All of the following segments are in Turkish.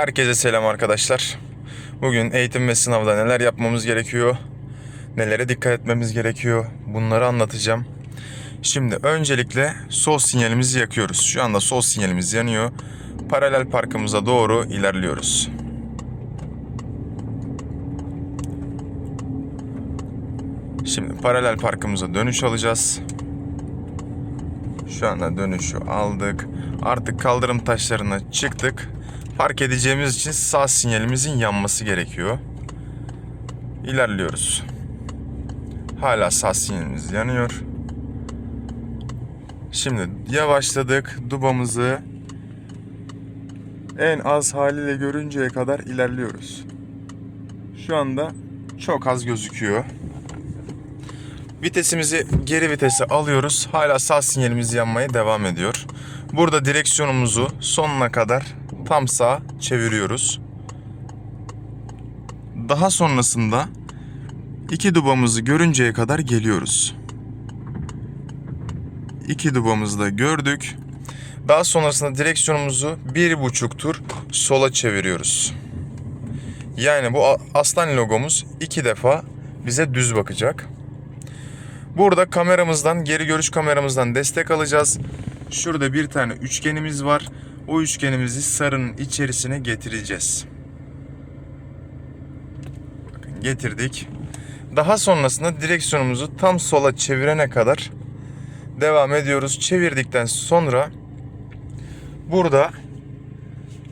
Herkese selam arkadaşlar. Bugün eğitim ve sınavda neler yapmamız gerekiyor, nelere dikkat etmemiz gerekiyor bunları anlatacağım. Şimdi öncelikle sol sinyalimizi yakıyoruz. Şu anda sol sinyalimiz yanıyor. Paralel parkımıza doğru ilerliyoruz. Şimdi paralel parkımıza dönüş alacağız. Şu anda dönüşü aldık. Artık kaldırım taşlarına çıktık. Park edeceğimiz için sağ sinyalimizin yanması gerekiyor. İlerliyoruz. Hala sağ sinyalimiz yanıyor. Şimdi yavaşladık. Dubamızı en az haliyle görünceye kadar ilerliyoruz. Şu anda çok az gözüküyor. Vitesimizi geri vitese alıyoruz. Hala sağ sinyalimiz yanmaya devam ediyor. Burada direksiyonumuzu sonuna kadar tam sağ çeviriyoruz. Daha sonrasında iki dubamızı görünceye kadar geliyoruz. İki dubamızı da gördük. Daha sonrasında direksiyonumuzu bir buçuk tur sola çeviriyoruz. Yani bu aslan logomuz iki defa bize düz bakacak. Burada kameramızdan, geri görüş kameramızdan destek alacağız. Şurada bir tane üçgenimiz var. O üçgenimizi sarının içerisine getireceğiz. Bakın getirdik. Daha sonrasında direksiyonumuzu tam sola çevirene kadar devam ediyoruz. Çevirdikten sonra burada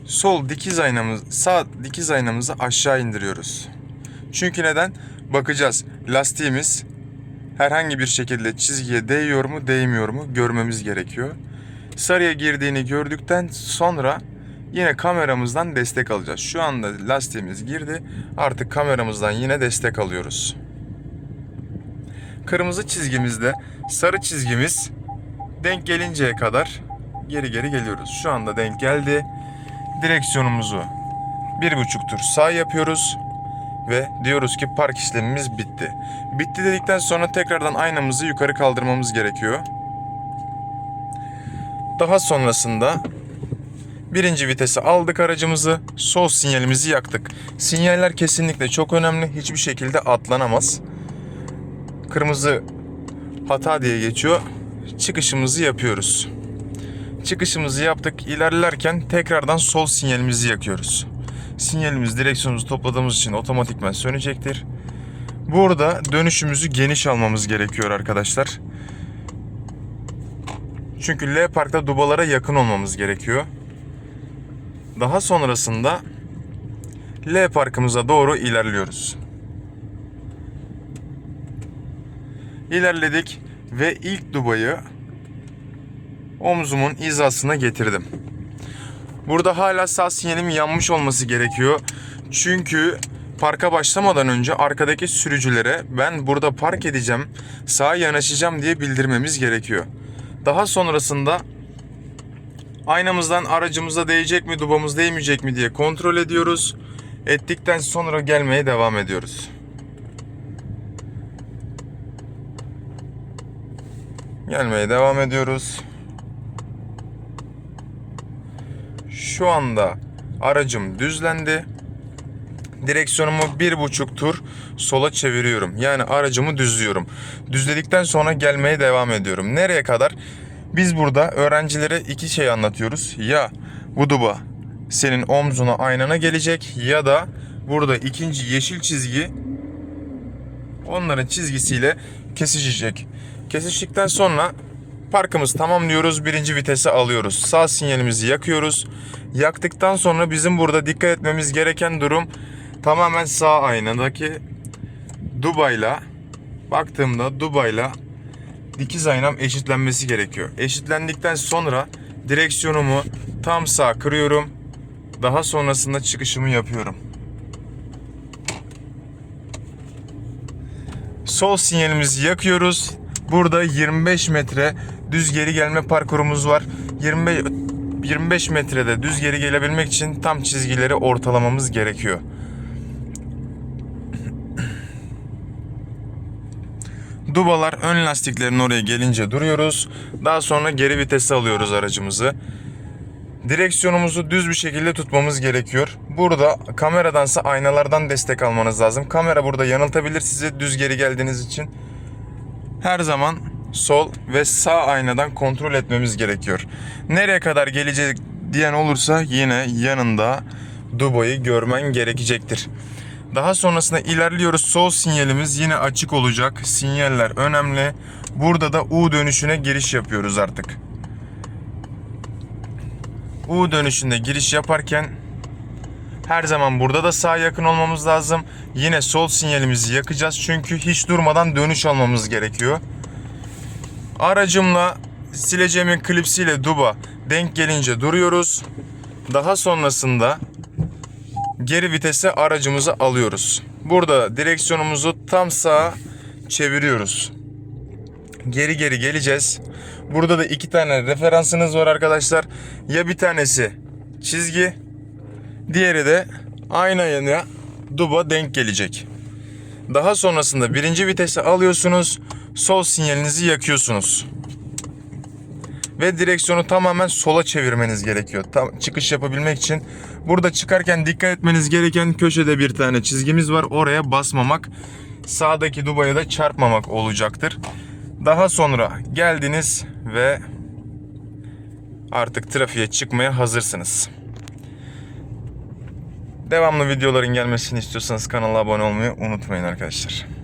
sol dikiz aynamız, sağ dikiz aynamızı aşağı indiriyoruz. Çünkü neden? Bakacağız. Lastiğimiz herhangi bir şekilde çizgiye değiyor mu değmiyor mu görmemiz gerekiyor. Sarıya girdiğini gördükten sonra yine kameramızdan destek alacağız. Şu anda lastiğimiz girdi. Artık kameramızdan yine destek alıyoruz. Kırmızı çizgimizde sarı çizgimiz denk gelinceye kadar geri geri geliyoruz. Şu anda denk geldi. Direksiyonumuzu bir buçuk tur sağ yapıyoruz ve diyoruz ki park işlemimiz bitti. Bitti dedikten sonra tekrardan aynamızı yukarı kaldırmamız gerekiyor. Daha sonrasında birinci vitese aldık aracımızı, sol sinyalimizi yaktık. Sinyaller kesinlikle çok önemli, hiçbir şekilde atlanamaz. Kırmızı hata diye geçiyor. Çıkışımızı yapıyoruz. Çıkışımızı yaptık. İlerlerken tekrardan sol sinyalimizi yakıyoruz. Sinyalimiz direksiyonumuzu topladığımız için otomatikman sönecektir. Burada dönüşümüzü geniş almamız gerekiyor arkadaşlar. Çünkü L parkta dubalara yakın olmamız gerekiyor. Daha sonrasında L parkımıza doğru ilerliyoruz. İlerledik ve ilk dubayı omzumun hizasına getirdim. Burada hala sağ sinyalim yanmış olması gerekiyor. Çünkü parka başlamadan önce arkadaki sürücülere ben burada park edeceğim, sağa yanaşacağım diye bildirmemiz gerekiyor. Daha sonrasında aynamızdan aracımıza değecek mi, dubamız değmeyecek mi diye kontrol ediyoruz. Ettikten sonra gelmeye devam ediyoruz. Gelmeye devam ediyoruz. Şu anda aracım düzlendi. Direksiyonumu bir buçuk tur sola çeviriyorum. Yani aracımı düzlüyorum. Düzledikten sonra gelmeye devam ediyorum. Nereye kadar? Biz burada öğrencilere iki şey anlatıyoruz. Ya bu duba senin omzuna aynana gelecek ya da burada ikinci yeşil çizgi onların çizgisiyle kesişecek. Kesiştikten sonra Parkımız tamam diyoruz. Birinci vitesi alıyoruz. Sağ sinyalimizi yakıyoruz. Yaktıktan sonra bizim burada dikkat etmemiz gereken durum tamamen sağ aynadaki dubayla baktığımda dubayla dikiz aynam eşitlenmesi gerekiyor. Eşitlendikten sonra direksiyonumu tam sağ kırıyorum. Daha sonrasında çıkışımı yapıyorum. Sol sinyalimizi yakıyoruz. Burada 25 metre düz geri gelme parkurumuz var. 25 25 metrede düz geri gelebilmek için tam çizgileri ortalamamız gerekiyor. Dubalar ön lastiklerin oraya gelince duruyoruz. Daha sonra geri vitesi alıyoruz aracımızı. Direksiyonumuzu düz bir şekilde tutmamız gerekiyor. Burada kameradansa aynalardan destek almanız lazım. Kamera burada yanıltabilir sizi düz geri geldiğiniz için. Her zaman sol ve sağ aynadan kontrol etmemiz gerekiyor. Nereye kadar gelecek diyen olursa yine yanında Dubo'yu görmen gerekecektir. Daha sonrasında ilerliyoruz. Sol sinyalimiz yine açık olacak. Sinyaller önemli. Burada da U dönüşüne giriş yapıyoruz artık. U dönüşünde giriş yaparken her zaman burada da sağ yakın olmamız lazım. Yine sol sinyalimizi yakacağız çünkü hiç durmadan dönüş almamız gerekiyor. Aracımla sileceğimin klipsiyle duba denk gelince duruyoruz. Daha sonrasında geri vitese aracımızı alıyoruz. Burada direksiyonumuzu tam sağa çeviriyoruz. Geri geri geleceğiz. Burada da iki tane referansınız var arkadaşlar. Ya bir tanesi çizgi, diğeri de ayna yanına duba denk gelecek. Daha sonrasında birinci vitese alıyorsunuz. Sol sinyalinizi yakıyorsunuz. Ve direksiyonu tamamen sola çevirmeniz gerekiyor. Tam çıkış yapabilmek için. Burada çıkarken dikkat etmeniz gereken köşede bir tane çizgimiz var. Oraya basmamak, sağdaki dubaya da çarpmamak olacaktır. Daha sonra geldiniz ve artık trafiğe çıkmaya hazırsınız. Devamlı videoların gelmesini istiyorsanız kanala abone olmayı unutmayın arkadaşlar.